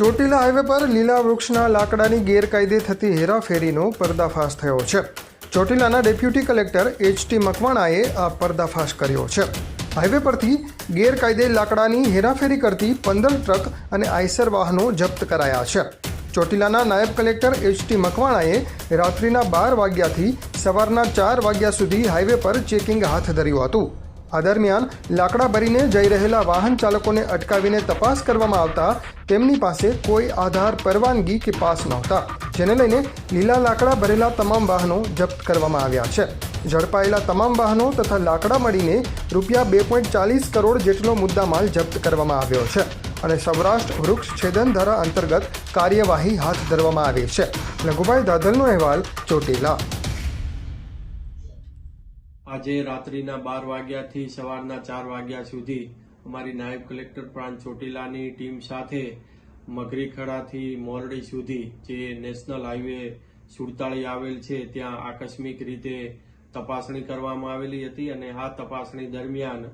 Chotila highway પર લીલા વૃક્ષના લાકડાની ગેરકાયદે થતી હેરાફેરીનો પર્દાફાશ થયો છે. ચોટીલાના ડેપ્યુટી કલેક્ટર એચ ટી મકવાણાએ આ પર્દાફાશ કર્યો છે. હાઈવે પરથી ગેરકાયદે લાકડાની હેરાફેરી કરતી પંદર ટ્રક અને આઈસર વાહનો જપ્ત કરાયા છે. ચોટીલાના નાયબ કલેક્ટર એચ ટી મકવાણાએ રાત્રિના બાર વાગ્યાથી સવારના ચાર વાગ્યા સુધી હાઈવે પર ચેકિંગ હાથ ધર્યું હતું. આ દરમિયાન લાકડા ભરીને જઈ રહેલા વાહન ચાલકોને અટકાવીને તપાસ કરવામાં આવતા તેમની પાસે કોઈ આધાર, પરવાનગી કે પાસ નહોતા, જેને લઈને લીલા લાકડા ભરેલા તમામ વાહનો જપ્ત કરવામાં આવ્યા છે. ઝડપાયેલા તમામ વાહનો તથા લાકડા મળીને રૂપિયા બે પોઈન્ટ ચાલીસ કરોડ જેટલો મુદ્દામાલ જપ્ત કરવામાં આવ્યો છે અને સૌરાષ્ટ્ર વૃક્ષ છેદન ધારા અંતર્ગત કાર્યવાહી હાથ ધરવામાં આવી છે. લઘુભાઈ દાદલનો અહેવાલ ચોટીલા. આજે રાત્રિના બાર વાગ્યાથી સવારના ચાર વાગ્યા સુધી અમારી નાયબ કલેક્ટર પ્રાંત ચોટીલાની ટીમ સાથે મગરીખડાથી મોરડી સુધી જે નેશનલ હાઈવે સુડતાળી આવેલ છે, ત્યાં આકસ્મિક રીતે તપાસણી કરવામાં આવેલી હતી અને આ તપાસણી દરમિયાન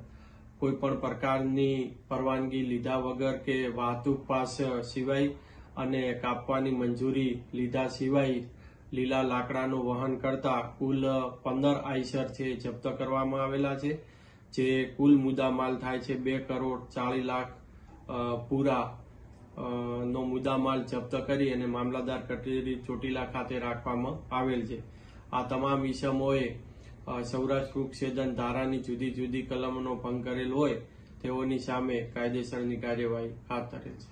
કોઈપણ પ્રકારની પરવાનગી લીધા વગર કે વાહતુક પાસ સિવાય અને કાપવાની મંજૂરી લીધા સિવાય લીલા લાકડાનું વહન કરતા કુલ પંદર આઈસર છે જપ્ત કરવામાં આવેલા છે, જે કુલ મુદ્દામાલ થાય છે બે કરોડ ચાલીસ લાખ પૂરા નો મુદ્દામાલ જપ્ત કરી અને મામલાદાર કચેરી ચોટીલા ખાતે રાખવામાં આવેલ છે. આ તમામ ઇસમોએ સૌરાષ્ટ્ર વૃક્ષછેદન ધારાની જુદી જુદી કલમોનો ભંગ કરેલ હોય, તેઓની સામે કાયદેસરની કાર્યવાહી હાથ ધરેલ છે.